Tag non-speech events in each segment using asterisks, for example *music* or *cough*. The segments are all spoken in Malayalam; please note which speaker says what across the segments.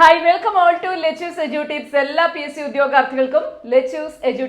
Speaker 1: Hi welcome all to Lechus edu tips എല്ലാ പി എസ് സി ഉദ്യോഗാർത്ഥികൾക്കും ലെച്ചൂസ് എജു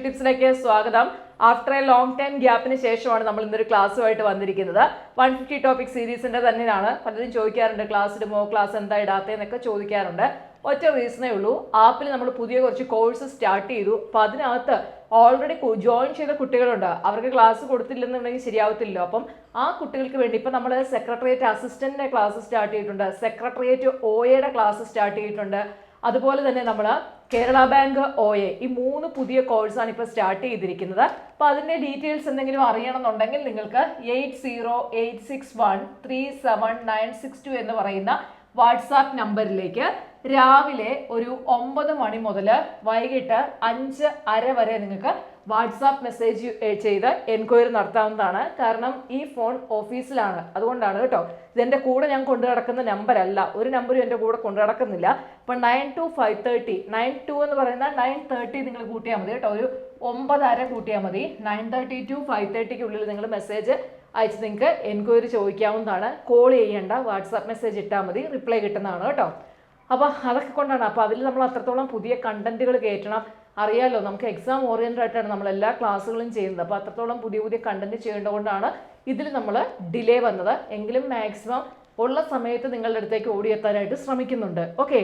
Speaker 1: സ്വാഗതം. ആഫ്റ്റർ എ ലോങ് ടൈം ഗ്യാപ്പിന് ശേഷമാണ് നമ്മൾ ഇന്നൊരു ക്ലാസ്സുമായിട്ട് വന്നിരിക്കുന്നത്. വൺ ഫിഫ്റ്റി ടോപ്പിക് സീരീസിന്റെ തന്നെയാണ് പലരും ചോദിക്കാറുണ്ട് ക്ലാസ് ഇടുമോ ക്ലാസ് എന്താ ഇടാത്തതെന്നൊക്കെ ചോദിക്കാറുണ്ട്. ഒറ്റ റീസണേ ഉള്ളൂ. ആപ്പിൽ നമ്മൾ പുതിയ കുറച്ച് കോഴ്സ് സ്റ്റാർട്ട് ചെയ്തു. അപ്പോൾ അതിനകത്ത് ഓൾറെഡി ജോയിൻ ചെയ്ത കുട്ടികളുണ്ട്. അവർക്ക് ക്ലാസ് കൊടുത്തില്ലെന്നുണ്ടെങ്കിൽ ശരിയാവത്തില്ലല്ലോ. അപ്പം ആ കുട്ടികൾക്ക് വേണ്ടി ഇപ്പം നമ്മൾ സെക്രട്ടേറിയറ്റ് അസിസ്റ്റന്റിന്റെ ക്ലാസ് സ്റ്റാർട്ട് ചെയ്തിട്ടുണ്ട്. സെക്രട്ടേറിയറ്റ് ഒ എയുടെ ക്ലാസ് സ്റ്റാർട്ട് ചെയ്തിട്ടുണ്ട്. അതുപോലെ തന്നെ നമ്മൾ കേരള ബാങ്ക് ഒ എ ഈ മൂന്ന് പുതിയ കോഴ്സാണ് ഇപ്പോൾ സ്റ്റാർട്ട് ചെയ്തിരിക്കുന്നത്. അപ്പോൾ അതിന്റെ ഡീറ്റെയിൽസ് എന്തെങ്കിലും അറിയണമെന്നുണ്ടെങ്കിൽ നിങ്ങൾക്ക് eight zero eight six one three seven nine six two എന്ന് പറയുന്ന വാട്സാപ്പ് നമ്പറിലേക്ക് രാവിലെ ഒരു ഒമ്പത് മണി മുതൽ വൈകിട്ട് അഞ്ച് അര വരെ നിങ്ങൾക്ക് വാട്സാപ്പ് മെസ്സേജ് ചെയ്ത് എൻക്വയറി നടത്താവുന്നതാണ്. കാരണം ഈ ഫോൺ ഓഫീസിലാണ്. അതുകൊണ്ടാണ് കേട്ടോ. ഇതെന്റെ കൂടെ ഞാൻ കൊണ്ടു നടക്കുന്ന അല്ല ഒരു നമ്പറും എന്റെ കൂടെ കൊണ്ടു നടക്കുന്നില്ല. അപ്പം nine two five thirty nine two എന്ന് പറയുന്ന നയൻ തേർട്ടി നിങ്ങൾ കൂട്ടിയാൽ മതി കേട്ടോ. ഒരു ഒമ്പതര കൂട്ടിയാൽ മതി. നയൻ തേർട്ടി ടു ഫൈവ് തേർട്ടിക്കുള്ളിൽ നിങ്ങൾ മെസ്സേജ് അയച്ച് നിങ്ങൾക്ക് എൻക്വയറി ചോദിക്കാവുന്നതാണ്. കോൾ ചെയ്യേണ്ട വാട്സാപ്പ് മെസ്സേജ് ഇട്ടാൽ മതി. റിപ്ലൈ കിട്ടുന്നതാണ് കേട്ടോ. അപ്പോൾ അതൊക്കെ കൊണ്ടാണ്. അപ്പോൾ അതിൽ നമ്മൾ അത്രത്തോളം പുതിയ കണ്ടന്റുകൾ കയറ്റണം. അറിയാലോ നമുക്ക് എക്സാം ഓറിയന്റഡ് ആയിട്ടാണ് നമ്മൾ എല്ലാ ക്ലാസ്സുകളും ചെയ്യുന്നത്. അപ്പോൾ അത്രത്തോളം പുതിയ പുതിയ കണ്ടന്റ് ചെയ്യേണ്ടതുകൊണ്ടാണ് ഇതിൽ നമ്മൾ ഡിലേ വന്നത്. എങ്കിലും മാക്സിമം ഉള്ള സമയത്ത് നിങ്ങളുടെ അടുത്തേക്ക് ഓടിയെത്താനായിട്ട് ശ്രമിക്കുന്നുണ്ട്. ഓക്കെ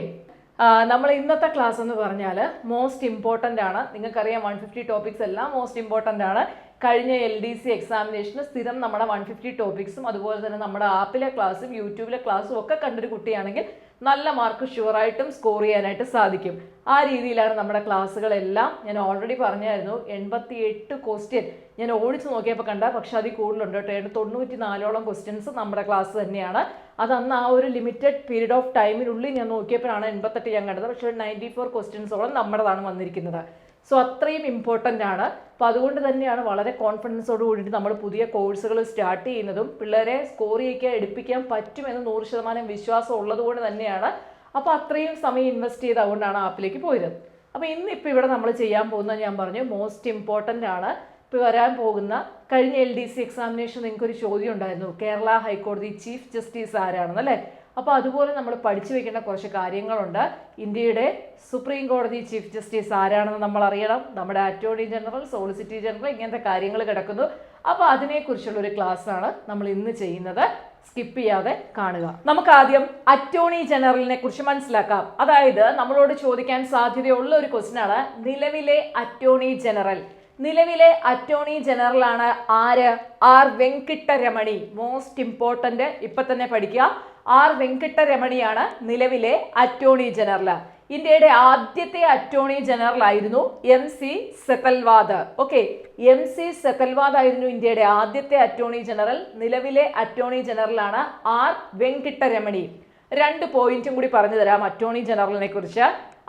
Speaker 1: നമ്മൾ ഇന്നത്തെ ക്ലാസ് എന്ന് പറഞ്ഞാൽ മോസ്റ്റ് ഇമ്പോർട്ടന്റ് ആണ്. നിങ്ങൾക്കറിയാം വൺ ഫിഫ്റ്റി ടോപ്പിക്സ് എല്ലാം മോസ്റ്റ് ഇമ്പോർട്ടന്റ് ആണ്. കഴിഞ്ഞ എൽ ഡി സി എക്സാമിനേഷന് സ്ഥിരം നമ്മുടെ വൺ ഫിഫ്റ്റി ടോപ്പിക്സും അതുപോലെ തന്നെ നമ്മുടെ ആപ്പിലെ ക്ലാസ്സും യൂട്യൂബിലെ ക്ലാസ്സും ഒക്കെ കണ്ടൊരു കുട്ടിയാണെങ്കിൽ നല്ല മാർക്ക് ഷുവറായിട്ടും സ്കോർ ചെയ്യാനായിട്ട് സാധിക്കും. ആ രീതിയിലാണ് നമ്മുടെ ക്ലാസ്സുകളെല്ലാം ഞാൻ ഓൾറെഡി പറഞ്ഞായിരുന്നു എൺപത്തി എട്ട് ക്വസ്റ്റ്യൻ ഞാൻ ഓടിച്ചു നോക്കിയപ്പോൾ കണ്ട പക്ഷേ അതിൽ കൂടുതലുണ്ട് കേട്ടോ. തൊണ്ണൂറ്റി നാലോളം ക്വസ്റ്റ്യൻസ് നമ്മുടെ ക്ലാസ് തന്നെയാണ്. അത് അന്ന് ആ ഒരു ലിമിറ്റഡ് പീരീഡ് ഓഫ് ടൈമിനുള്ളിൽ ഞാൻ നോക്കിയപ്പോഴാണ് എൺപത്തെട്ട് ഞാൻ കണ്ടത്. പക്ഷേ നയന്റി ഫോർ ക്വസ്റ്റ്യൻസോളം നമ്മുടേതാണ് വന്നിരിക്കുന്നത്. സോ അത്രയും ഇമ്പോർട്ടന്റ് ആണ്. അപ്പോൾ അതുകൊണ്ട് തന്നെയാണ് വളരെ കോൺഫിഡൻസോട് കൂടിയിട്ട് നമ്മൾ പുതിയ കോഴ്സുകൾ സ്റ്റാർട്ട് ചെയ്യുന്നതും പിള്ളേരെ സ്കോർ ചെയ്യിക്കാൻ എടുപ്പിക്കാൻ പറ്റുമെന്ന് നൂറ് ശതമാനം വിശ്വാസം ഉള്ളതുകൊണ്ട് തന്നെയാണ്. അപ്പോൾ അത്രയും സമയം ഇൻവെസ്റ്റ് ചെയ്ത് അതുകൊണ്ടാണ് ആപ്പിലേക്ക് പോയത്. അപ്പോൾ ഇന്ന് ഇപ്പോൾ ഇവിടെ നമ്മൾ ചെയ്യാൻ പോകുന്നത് ഞാൻ പറഞ്ഞു മോസ്റ്റ് ഇമ്പോർട്ടന്റ് ആണ്. ഇപ്പോൾ വരാൻ പോകുന്ന കഴിഞ്ഞ എൽ ഡി സി എക്സാമിനേഷൻ നിങ്ങൾക്കൊരു ചോദ്യം ഉണ്ടായിരുന്നു. കേരള ഹൈക്കോടതി ചീഫ് ജസ്റ്റിസ് ആരാണെന്ന് അല്ലേ അപ്പോൾ അതുപോലെ നമ്മൾ പഠിച്ചു വെക്കേണ്ട കുറച്ച് കാര്യങ്ങളുണ്ട്. ഇന്ത്യയുടെ സുപ്രീം കോടതി ചീഫ് ജസ്റ്റിസ് ആരാണെന്ന് നമ്മൾ അറിയണം. നമ്മുടെ അറ്റോർണി ജനറൽ സോളിസിറ്റി ജനറൽ ഇങ്ങനത്തെ കാര്യങ്ങൾ കിടക്കുന്നു. അപ്പോൾ അതിനെക്കുറിച്ചുള്ള ഒരു ക്ലാസ്സാണ് നമ്മൾ ഇന്ന് ചെയ്യുന്നത്. സ്കിപ്പ് ചെയ്യാതെ കാണുക. നമുക്ക് ആദ്യം അറ്റോർണി ജനറലിനെ കുറിച്ച് മനസ്സിലാക്കാം. അതായത് നമ്മളോട് ചോദിക്കാൻ സാധ്യതയുള്ള ഒരു ക്വസ്റ്റ്യൻ ആണ്. നിലവിലെ അറ്റോർണി ജനറൽ നിലവിലെ അറ്റോർണി ജനറൽ ആണ് ആര്? ആർ. വെങ്കിട്ടരമണി. മോസ്റ്റ് ഇമ്പോർട്ടന്റ് ഇപ്പൊ തന്നെ പഠിക്കുക. ആർ വെങ്കിട്ടരമണിയാണ് നിലവിലെ അറ്റോർണി ജനറൽ ഇന്ത്യയുടെ ആദ്യത്തെ അറ്റോർണി ജനറൽ ആയിരുന്നു M C Setalvad okay M C Setalvad ആയിരുന്നു ഇന്ത്യയുടെ ആദ്യത്തെ അറ്റോർണി ജനറൽ. നിലവിലെ അറ്റോർണി ജനറൽ ആണ് ആർ വെങ്കിട്ടരമണി. രണ്ട് പോയിന്റും കൂടി പറഞ്ഞു തരാം അറ്റോർണി ജനറലിനെ കുറിച്ച്.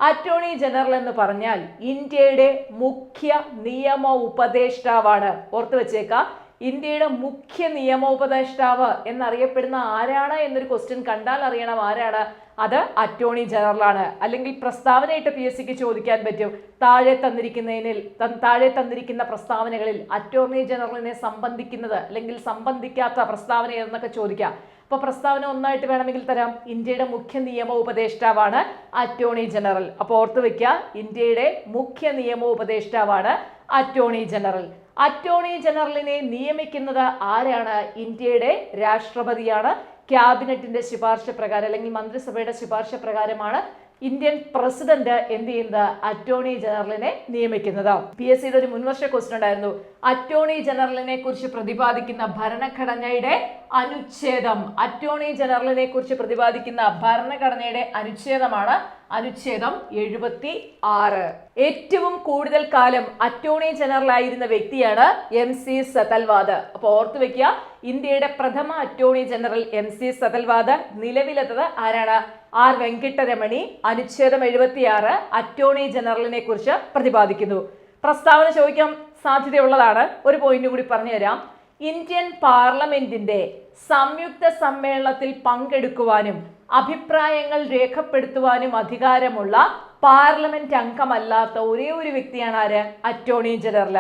Speaker 1: അറ്റോർണി ജനറൽ എന്ന് പറഞ്ഞാൽ ഇന്ത്യയുടെ മുഖ്യ നിയമ ഉപദേഷ്ടാവാണ്. ഓർത്തു വെച്ചേക്ക ഇന്ത്യയുടെ മുഖ്യ നിയമോപദേഷ്ടാവ് എന്നറിയപ്പെടുന്ന ആരാണ് എന്നൊരു ക്വസ്റ്റ്യൻ കണ്ടാൽ അറിയണം ആരാണ്. അത് അറ്റോർണി ജനറലാണ്. അല്ലെങ്കിൽ പ്രസ്താവനയായിട്ട് പി എസ് സിക്ക് ചോദിക്കാൻ പറ്റും. താഴെ തന്നിരിക്കുന്നതിൽ താഴെ തന്നിരിക്കുന്ന പ്രസ്താവനകളിൽ അറ്റോർണി ജനറലിനെ സംബന്ധിക്കുന്നത് അല്ലെങ്കിൽ സംബന്ധിക്കാത്ത പ്രസ്താവന എന്നൊക്കെ ചോദിക്കാം. അപ്പോൾ പ്രസ്താവന ഒന്നായിട്ട് വേണമെങ്കിൽ തരാം. ഇന്ത്യയുടെ മുഖ്യ നിയമ ഉപദേഷ്ടാവാണ് അറ്റോർണി ജനറൽ. അപ്പോൾ ഓർത്ത് വെക്കുക ഇന്ത്യയുടെ മുഖ്യ നിയമ ഉപദേഷ്ടാവാണ് അറ്റോർണി ജനറൽ. അറ്റോർണി ജനറലിനെ നിയമിക്കുന്നത് ആരാണ്? ഇന്ത്യയുടെ രാഷ്ട്രപതിയാണ്. ക്യാബിനറ്റിന്റെ ശുപാർശ പ്രകാരം അല്ലെങ്കിൽ മന്ത്രിസഭയുടെ ശുപാർശ പ്രകാരമാണ് ഇന്ത്യൻ പ്രസിഡന്റ് എന്ത് ചെയ്യുന്നത്? അറ്റോർണി ജനറലിനെ നിയമിക്കുന്നത്. പി എസ് സിയുടെ ഒരു മുൻവർഷ ക്വസ്റ്റൻ ഉണ്ടായിരുന്നു. അറ്റോർണി ജനറലിനെ കുറിച്ച് പ്രതിപാദിക്കുന്ന ഭരണഘടനയുടെ അനുച്ഛേദം. അറ്റോർണി ജനറലിനെ കുറിച്ച് പ്രതിപാദിക്കുന്ന ഭരണഘടനയുടെ അനുച്ഛേദമാണ് അനുച്ഛേദം എഴുപത്തി ആറ് ഏറ്റവും കൂടുതൽ കാലം അറ്റോർണി ജനറൽ ആയിരുന്ന വ്യക്തിയാണ് എം സി സതൽവാദ്. അപ്പോൾ ഓർത്തു വെക്കുക ഇന്ത്യയുടെ പ്രഥമ attorney general M C Setalvad നിലവിലെത്തത് ആരാണ്? ആർ വെങ്കിട്ടരമണി. അനുച്ഛേദം എഴുപത്തിയാറ് അറ്റോർണി ജനറലിനെ കുറിച്ച് പ്രതിപാദിക്കുന്നു. പ്രസ്താവന ചോദിക്കാൻ സാധ്യതയുള്ളതാണ്. ഒരു പോയിന്റ് കൂടി പറഞ്ഞു തരാം ഇന്ത്യൻ പാർലമെന്റിന്റെ സംയുക്ത സമ്മേളനത്തിൽ പങ്കെടുക്കുവാനും അഭിപ്രായങ്ങൾ രേഖപ്പെടുത്തുവാനും അധികാരമുള്ള പാർലമെന്റ് അംഗമല്ലാത്ത ഒരേ ഒരു വ്യക്തിയാണ് ആര്? അറ്റോർണി ജനറൽ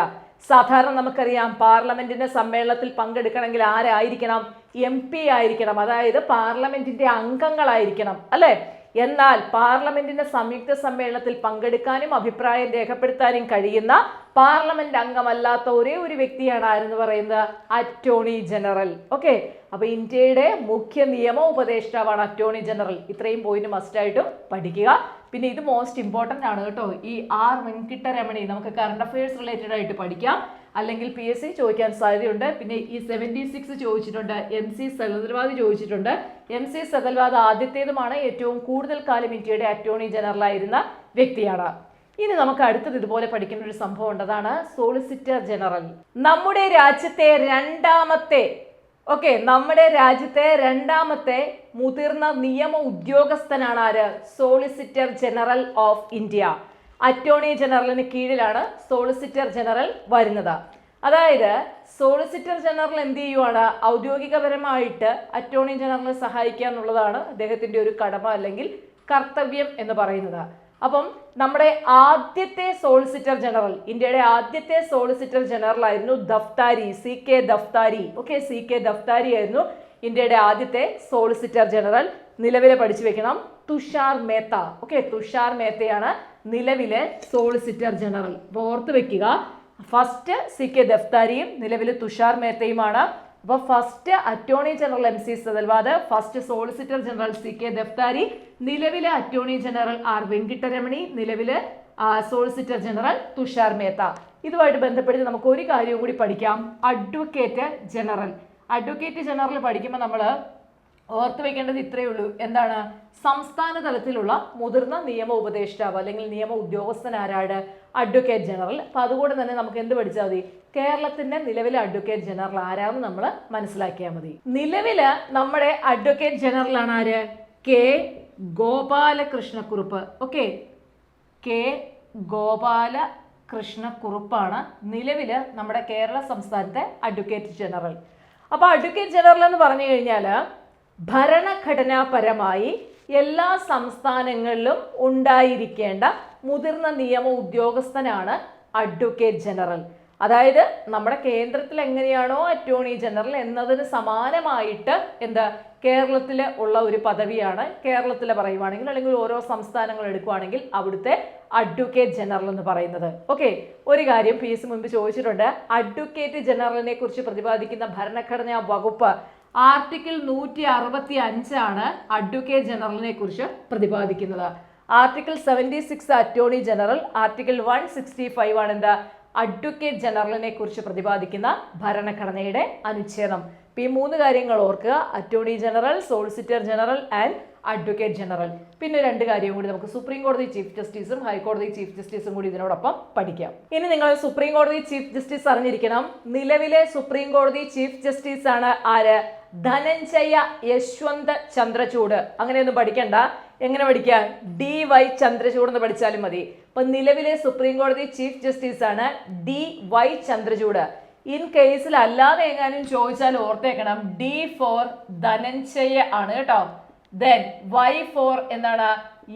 Speaker 1: സാധാരണ നമുക്കറിയാം പാർലമെന്റിന്റെ സമ്മേളനത്തിൽ പങ്കെടുക്കണമെങ്കിൽ ആരായിരിക്കണം? എം പി ആയിരിക്കണം. അതായത് പാർലമെന്റിന്റെ അംഗങ്ങളായിരിക്കണം. അല്ലെ? എന്നാൽ പാർലമെന്റിന്റെ സംയുക്ത സമ്മേളനത്തിൽ പങ്കെടുക്കാനും അഭിപ്രായം രേഖപ്പെടുത്താനും കഴിയുന്ന പാർലമെന്റ് അംഗമല്ലാത്ത ഒരേ ഒരു വ്യക്തിയാണ് ആരെന്ന് പറയുന്നത്? Attorney general. ഓക്കെ? അപ്പൊ ഇന്ത്യയുടെ മുഖ്യ നിയമ ഉപദേഷ്ടാവാണ് അറ്റോർണി ജനറൽ. ഇത്രയും പോയിന്റ് മസ്റ്റ് ആയിട്ടും പഠിക്കുക. പിന്നെ ഇത് മോസ്റ്റ് ഇമ്പോർട്ടന്റ് ആണ് കേട്ടോ. ഈ ആർ വെങ്കിട്ടരമണി നമുക്ക് കറണ്ട് അഫയേഴ്സ് റിലേറ്റഡ് ആയിട്ട് പഠിക്കാം. അല്ലെങ്കിൽ പി എസ് സി ചോദിക്കാൻ സാധ്യതയുണ്ട്. പിന്നെ ഈ സെവന്റി സിക്സ് ചോദിച്ചിട്ടുണ്ട് എം സി സകൽവാദ് ചോദിച്ചിട്ടുണ്ട്. എം സി സകൽവാദ് ആദ്യത്തേതുമാണ് ഏറ്റവും കൂടുതൽ കാലം ഇന്ത്യയുടെ അറ്റോർണി ജനറൽ ആയിരുന്ന വ്യക്തിയാണ്. ഇനി നമുക്ക് അടുത്തത് ഇതുപോലെ പഠിക്കുന്ന ഒരു സംഭവം ഉണ്ട്. അതാണ് സോളിസിറ്റർ ജനറൽ നമ്മുടെ രാജ്യത്തെ രണ്ടാമത്തെ ഓക്കെ നമ്മുടെ രാജ്യത്തെ രണ്ടാമത്തെ മുതിർന്ന നിയമ ഉദ്യോഗസ്ഥനാണ് ആര്? Solicitor general of India attorney ജനറലിന് കീഴിലാണ് സോളിസിറ്റർ ജനറൽ വരുന്നത്. അതായത് സോളിസിറ്റർ ജനറൽ എന്ത് ചെയ്യുവാണ്? ഔദ്യോഗികപരമായിട്ട് അറ്റോർണി ജനറലിനെ സഹായിക്കുക എന്നുള്ളതാണ് അദ്ദേഹത്തിന്റെ ഒരു കടമ അല്ലെങ്കിൽ കർത്തവ്യം എന്ന് പറയുന്നത്. അപ്പം നമ്മുടെ ആദ്യത്തെ സോളിസിറ്റർ ജനറൽ ഇന്ത്യയുടെ ആദ്യത്തെ സോളിസിറ്റർ ജനറൽ ആയിരുന്നു Daftari C K Daftari. Okay C K Daftari ആയിരുന്നു ഇന്ത്യയുടെ ആദ്യത്തെ സോളിസിറ്റർ ജനറൽ നിലവിലെ പഠിച്ചു വെക്കണം. തുഷാർ മേത്ത. ഓക്കെ തുഷാർ മേത്തയാണ് നിലവിലെ സോളിസിറ്റർ ജനറൽ അപ്പോൾ ഓർത്ത് വെക്കുക ഫസ്റ്റ് സി കെ ദഫ്താരിയും നിലവിലെ തുഷാർ മേത്തയുമാണ്. അപ്പോൾ first attorney general M C Setalvad first solicitor general C K Daftari നിലവിലെ അറ്റോർണി ജനറൽ ആർ വെങ്കിട്ടരമണി നിലവിലെ സോളിസിറ്റർ ജനറൽ തുഷാർ മേത്ത. ഇതുമായിട്ട് ബന്ധപ്പെടുത്തി നമുക്ക് ഒരു കാര്യവും കൂടി പഠിക്കാം. അഡ്വക്കേറ്റ് ജനറൽ അഡ്വക്കേറ്റ് ജനറൽ പഠിക്കുമ്പോൾ നമ്മൾ ഓർത്ത് വെക്കേണ്ടത് ഇത്രയേ ഉള്ളൂ. എന്താണ്? സംസ്ഥാന തലത്തിലുള്ള മുതിർന്ന നിയമ ഉപദേഷ്ടാവ് അല്ലെങ്കിൽ നിയമ ഉദ്യോഗസ്ഥൻ ആരാണ് അഡ്വക്കേറ്റ് ജനറൽ അപ്പൊ അതുകൂടെ തന്നെ നമുക്ക് എന്ത് പഠിച്ചാൽ മതി? കേരളത്തിന്റെ നിലവിലെ അഡ്വക്കേറ്റ് ജനറൽ ആരാന്ന് നമ്മൾ മനസ്സിലാക്കിയാൽ മതി. നിലവിൽ നമ്മുടെ അഡ്വക്കേറ്റ് ജനറലാണ് ആര്? K Gopalakrishnakurup. Okay K Gopala കൃഷ്ണക്കുറുപ്പാണ് നിലവിൽ നമ്മുടെ കേരള സംസ്ഥാനത്തെ അഡ്വക്കേറ്റ് ജനറൽ അപ്പോൾ അഡ്വക്കേറ്റ് ജനറൽ എന്ന് പറഞ്ഞു കഴിഞ്ഞാൽ ഭരണഘടനാപരമായി എല്ലാ സംസ്ഥാനങ്ങളിലും ഉണ്ടായിരിക്കേണ്ട മുതിർന്ന നിയമ ഉദ്യോഗസ്ഥനാണ് അഡ്വക്കേറ്റ് ജനറൽ അതായത് നമ്മുടെ കേന്ദ്രത്തിൽ എങ്ങനെയാണോ അറ്റോർണി ജനറൽ എന്നതിന് സമാനമായിട്ട് എന്താ കേരളത്തിൽ ഉള്ള ഒരു പദവിയാണ്. കേരളത്തിൽ പറയുവാണെങ്കിൽ അല്ലെങ്കിൽ ഓരോ സംസ്ഥാനങ്ങൾ എടുക്കുവാണെങ്കിൽ അവിടുത്തെ അഡ്വക്കേറ്റ് ജനറൽ എന്ന് പറയുന്നത്. ഓക്കെ ഒരു കാര്യം എസ് മുൻപ് ചോദിച്ചിട്ടുണ്ട്. അഡ്വക്കേറ്റ് ജനറലിനെ കുറിച്ച് പ്രതിപാദിക്കുന്ന ഭരണഘടനാ വകുപ്പ് ആർട്ടിക്കിൾ നൂറ്റി അറുപത്തി അഞ്ചാണ് അഡ്വക്കേറ്റ് ജനറലിനെ കുറിച്ച് പ്രതിപാദിക്കുന്നത്. Article seventy six attorney general article one sixty five ആണ് എന്താ അഡ്വക്കേറ്റ് ജനറലിനെ കുറിച്ച് പ്രതിപാദിക്കുന്ന ഭരണഘടനയുടെ അനുച്ഛേദം. ഇപ്പം ഈ മൂന്ന് കാര്യങ്ങൾ ഓർക്കുക. Attorney general solicitor general and advocate general. പിന്നെ രണ്ട് കാര്യം കൂടി നമുക്ക് സുപ്രീം കോടതി ചീഫ് ജസ്റ്റിസും ഹൈക്കോടതി ചീഫ് ജസ്റ്റിസും കൂടി ഇതിനോടൊപ്പം പഠിക്കാം. ഇനി നിങ്ങൾ സുപ്രീം കോടതി ചീഫ് ജസ്റ്റിസ് അറിഞ്ഞിരിക്കണം. നിലവിലെ സുപ്രീം കോടതി ചീഫ് ജസ്റ്റിസ് ആണ് ആര്? ധനഞ്ജയ യശ്വന്ത് ചന്ദ്രചൂഡ്. അങ്ങനെയൊന്നും പഠിക്കണ്ട. എങ്ങനെ പഠിക്കുക ഡി വൈ ചന്ദ്രചൂഡ് എന്ന് പഠിച്ചാലും മതി. ഇപ്പൊ നിലവിലെ സുപ്രീം കോടതി ചീഫ് ജസ്റ്റിസ് ആണ് ഡി വൈ ചന്ദ്രചൂഡ്. ഇൻ കേസിൽ അല്ലാതെ എങ്ങാനും ചോദിച്ചാൽ ഓർത്തേക്കണം. ഡി ഫോർ ധനഞ്ജയ ആണ് കേട്ടോ. ദെൻ വൈ ഫോർ എന്താണ്?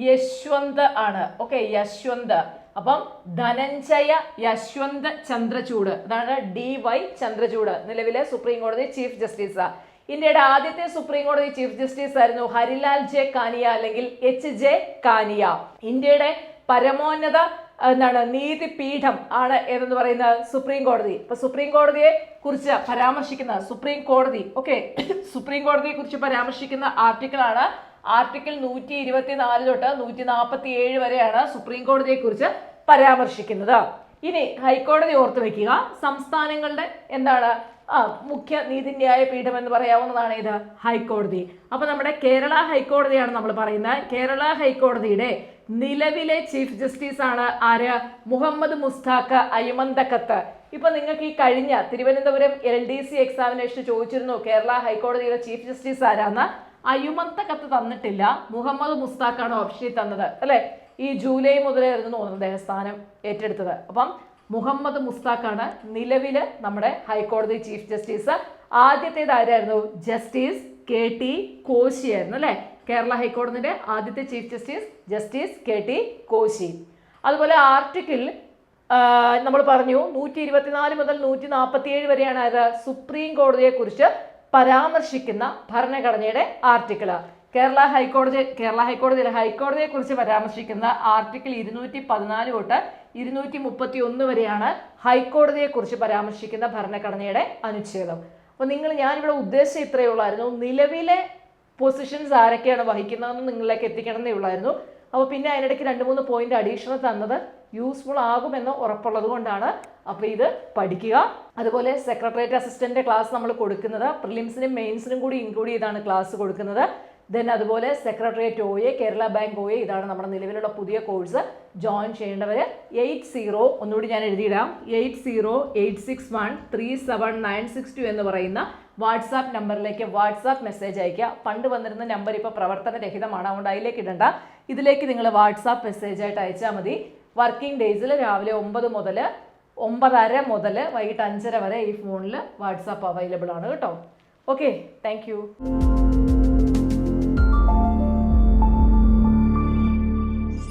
Speaker 1: യശ്വന്ത് ആണ്. ഓക്കെ യശ്വന്ത്. അപ്പം ധനഞ്ജയ യശ്വന്ത് ചന്ദ്രചൂഡ്. അതാണ് ഡി വൈ ചന്ദ്രചൂഡ്. നിലവിലെ സുപ്രീം കോടതി ചീഫ് ജസ്റ്റിസ് ഇന്ത്യയുടെ ആദ്യത്തെ സുപ്രീം കോടതി ചീഫ് ജസ്റ്റിസ് ആയിരുന്നു ഹരിലാൽ ജെ കാനിയ അല്ലെങ്കിൽ എച്ച് ജെ കാനിയ. ഇന്ത്യയുടെ പരമോന്നത എന്താണ് നീതിപീഠം ആണ് ഏതെന്ന് പറയുന്ന സുപ്രീം കോടതി. ഇപ്പൊ സുപ്രീം കോടതിയെ കുറിച്ച് പരാമർശിക്കുന്ന സുപ്രീം കോടതി ഓക്കെ *coughs* സുപ്രീം കോടതിയെ കുറിച്ച് പരാമർശിക്കുന്ന ആർട്ടിക്കിൾ ആണ്. ആർട്ടിക്കിൾ നൂറ്റി ഇരുപത്തിനാല് തൊട്ട് നൂറ്റി നാൽപ്പത്തി ഏഴ് വരെയാണ് സുപ്രീം കോടതിയെ കുറിച്ച് പരാമർശിക്കുന്നത്. ഇനി ഹൈക്കോടതി ഓർത്തു വെക്കുക. സംസ്ഥാനങ്ങളുടെ എന്താണ് മുഖ്യ നീതിന്യായ പീഠം എന്ന് പറയാവുന്നതാണ് ഇത് ഹൈക്കോടതി. അപ്പൊ നമ്മുടെ കേരള ഹൈക്കോടതിയാണ് നമ്മൾ പറയുന്നത്. കേരള ഹൈക്കോടതിയുടെ നിലവിലെ ചീഫ് ജസ്റ്റിസ് ആണ് ആര്? മുഹമ്മദ് മുസ്താഖ് അയ്മന്തക്കത്ത് ഇപ്പൊ നിങ്ങൾക്ക് ഈ കഴിഞ്ഞ Thiruvananthapuram L D C examination ചോദിച്ചിരുന്നു കേരള ഹൈക്കോടതിയുടെ ചീഫ് ജസ്റ്റിസ് ആരാന്ന്? അയ്യുമന്ത കത്ത് തന്നിട്ടില്ല. മുഹമ്മദ് മുസ്താഖാണ് ഓപ്ഷനിൽ തന്നത് അല്ലെ? ഈ ജൂലൈ മുതലായിരുന്നു തോന്നുന്നു അദ്ദേഹം സ്ഥാനം ഏറ്റെടുത്തത്. അപ്പം മുഹമ്മദ് മുസ്താഖാണ് നിലവിൽ നമ്മുടെ ഹൈക്കോടതി ചീഫ് ജസ്റ്റിസ്. ആദ്യത്തേത് ആരായിരുന്നു? ജസ്റ്റിസ് കെ ടി കോശി ആയിരുന്നു അല്ലെ? കേരള ഹൈക്കോടതിന്റെ ആദ്യത്തെ chief justice justice K T Koshy. അതുപോലെ ആർട്ടിക്കിൾ നമ്മൾ പറഞ്ഞു നൂറ്റി ഇരുപത്തിനാല് മുതൽ നൂറ്റി നാൽപ്പത്തി ഏഴ് വരെയാണ് അത് സുപ്രീം കോടതിയെ കുറിച്ച് പരാമർശിക്കുന്ന ഭരണഘടനയുടെ ആർട്ടിക്കിൾ. കേരള ഹൈക്കോടതി കേരള ഹൈക്കോടതിയിലെ ഹൈക്കോടതിയെ കുറിച്ച് പരാമർശിക്കുന്ന ആർട്ടിക്കിൾ ഇരുന്നൂറ്റി പതിനാല് തൊട്ട് ഇരുന്നൂറ്റി മുപ്പത്തി ഒന്ന് വരെയാണ് ഹൈക്കോടതിയെ കുറിച്ച് പരാമർശിക്കുന്ന ഭരണഘടനയുടെ അനുച്ഛേദം. അപ്പോൾ നിങ്ങൾ ഞാനിവിടെ ഉദ്ദേശം ഇത്രയേ ഉള്ളായിരുന്നു. നിലവിലെ പൊസിഷൻസ് ആരൊക്കെയാണ് വഹിക്കുന്നതെന്ന് നിങ്ങളിലേക്ക് എത്തിക്കണം എന്നേ ഉള്ളായിരുന്നു. അപ്പോൾ പിന്നെ അതിനിടയ്ക്ക് രണ്ട് മൂന്ന് പോയിന്റ് അഡീഷണൽ തന്നത് യൂസ്ഫുൾ ആകുമെന്ന് ഉറപ്പുള്ളത് കൊണ്ടാണ് അപ്പോൾ ഇത് പഠിക്കുക. അതുപോലെ സെക്രട്ടേറിയറ്റ് അസിസ്റ്റന്റ് ക്ലാസ് നമ്മൾ കൊടുക്കുന്നത്. പ്രിലിംസിനും മെയിൻസിനും കൂടി ഇൻക്ലൂഡ് ചെയ്താണ് ക്ലാസ് കൊടുക്കുന്നത്. ദെൻ അതുപോലെ secretariat O A Kerala bank O A ഇതാണ് നമ്മുടെ നിലവിലുള്ള പുതിയ കോഴ്സ് ജോയിൻ ചെയ്യേണ്ടവർ എയ്റ്റ് സീറോ ഒന്നുകൂടി ഞാൻ എഴുതിയിടാം. Eight zero eight six one three seven nine six two എന്ന് പറയുന്ന വാട്സാപ്പ് നമ്പറിലേക്ക് വാട്സാപ്പ് മെസ്സേജ് അയയ്ക്കുക. പണ്ട് വന്നിരുന്ന നമ്പർ ഇപ്പോൾ പ്രവർത്തനരഹിതമാണ്. അതുകൊണ്ട് അതിലേക്ക് ഇടണ്ട. ഇതിലേക്ക് നിങ്ങൾ വാട്സാപ്പ് മെസ്സേജ് ആയിട്ട് അയച്ചാൽ മതി. വർക്കിംഗ് ഡേയ്സിൽ രാവിലെ ഒമ്പത് മുതൽ ഒമ്പതര മുതൽ വൈകിട്ട് അഞ്ചര വരെ ഈ ഫോണിൽ വാട്സാപ്പ് അവൈലബിൾ ആണ് കേട്ടോ. Okay thank